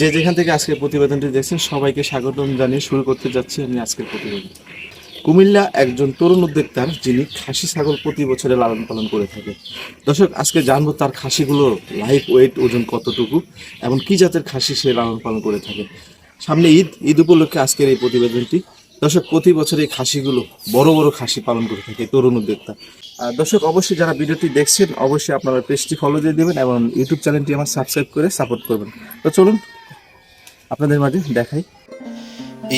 যে যেখান থেকে আজকের প্রতিবেদনটি দেখছেন, সবাইকে স্বাগতম জানিয়ে শুরু করতে যাচ্ছি আমি আজকের প্রতিবেদন। কুমিল্লা একজন তরুণ উদ্যোক্তার যিনি খাসি ছাগল প্রতি বছরে লালন পালন করে থাকে দর্শক, আজকে জানব তার খাসিগুলো লাইফ ওয়েট ওজন কতটুকু, এবং কি জাতের খাসি সে লালন পালন করে থাকে। সামনে ঈদ ঈদ উপলক্ষে আজকের এই প্রতিবেদনটি। দর্শক, প্রতি বছর এই খাসিগুলো বড় বড় খাসি পালন করে থাকে তরুণ উদ্যোক্তা। দর্শক, অবশ্যই যারা ভিডিওটি দেখছেন, অবশ্যই আপনারা পেজটি ফলো দিয়ে দেবেন এবং ইউটিউব চ্যানেলটি আমার সাবস্ক্রাইব করে সাপোর্ট করবেন। তো চলুন, আপনাদের মাঝে দেখাই।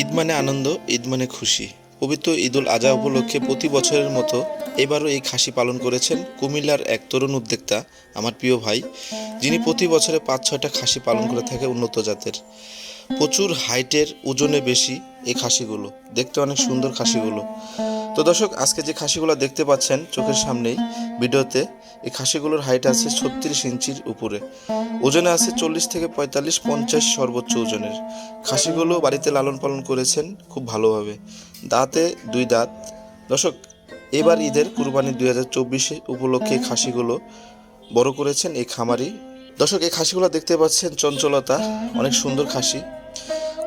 ঈদ মানে আনন্দ, ঈদ মানে খুশি। পবিত্র ঈদুল আজহা উপলক্ষে প্রতি বছরের মতো এবারও এই খাসি পালন করেছেন কুমিল্লার এক তরুণ উদ্যোক্তা, আমার প্রিয় ভাই, যিনি প্রতি বছরে পাঁচ ছয়টা খাসি পালন করে থাকে উন্নত জাতের। প্রচুর হাইটের ওজনে বেশি এই খাসিগুলো। দেখতে অনেক সুন্দর খাসিগুলো। তো দর্শক, আজকে যে খাসিগুলো দেখতে পাচ্ছেন চোখের সামনেই ভিডিওতে, এই খাসিগুলোর হাইট আছে ছত্রিশ ইঞ্চির উপরে। ওজনে আছে চল্লিশ থেকে পঁয়তাল্লিশ, পঞ্চাশ সর্বোচ্চ ওজনের। খাসিগুলো বাড়িতে লালন পালন করেছেন খুব ভালোভাবে। দাঁতে দুই দাঁত। দর্শক, এবার ঈদের কুরবানি দুই হাজার চব্বিশে উপলক্ষে খাসিগুলো বড় করেছেন এই খামারি। দর্শক, এই খাসিগুলো দেখতে পাচ্ছেন চঞ্চলতা, অনেক সুন্দর খাসি।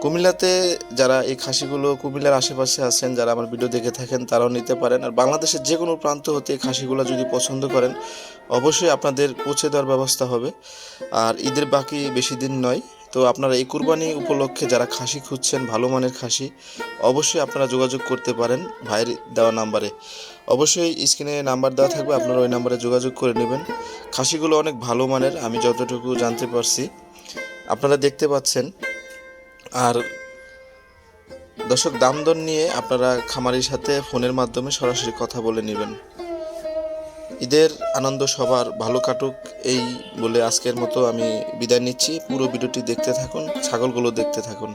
কুমিল্লাতে যারা এই খাসিগুলো কুমিল্লার আশেপাশে আছেন, যারা আমার ভিডিও দেখে থাকেন, তারাও নিতে পারেন। আর বাংলাদেশের যে কোনো প্রান্ত হতে এই খাসিগুলো যদি পছন্দ করেন, অবশ্যই আপনাদের পৌঁছে দেওয়ার ব্যবস্থা হবে। আর ঈদের বাকি বেশি দিন নয়, তো আপনারা এই কুরবানি উপলক্ষে যারা খাসি খুঁজছেন, ভালো মানের খাসি, অবশ্যই আপনারা যোগাযোগ করতে পারেন ভাইয়ের দেওয়া নাম্বারে। অবশ্যই স্ক্রিনে নাম্বার দেওয়া থাকবে, আপনারা ওই নাম্বারে যোগাযোগ করে নেবেন। খাসিগুলো অনেক ভালো মানের, আমি যতটুকু জানতে পারছি। আপনারা দেখতে পাচ্ছেন আর দর্শক দাম দর নিয়ে আপনারা খামারির সাথে ফোনের মাধ্যমে সরাসরি কথা বলে নেবেন। ঈদের আনন্দ সবার ভালো কাটুক, এই বলে আজকের মতো আমি বিদায় নিচ্ছি। পুরো ভিডিওটি দেখতে থাকুন, ছাগলগুলো দেখতে থাকুন।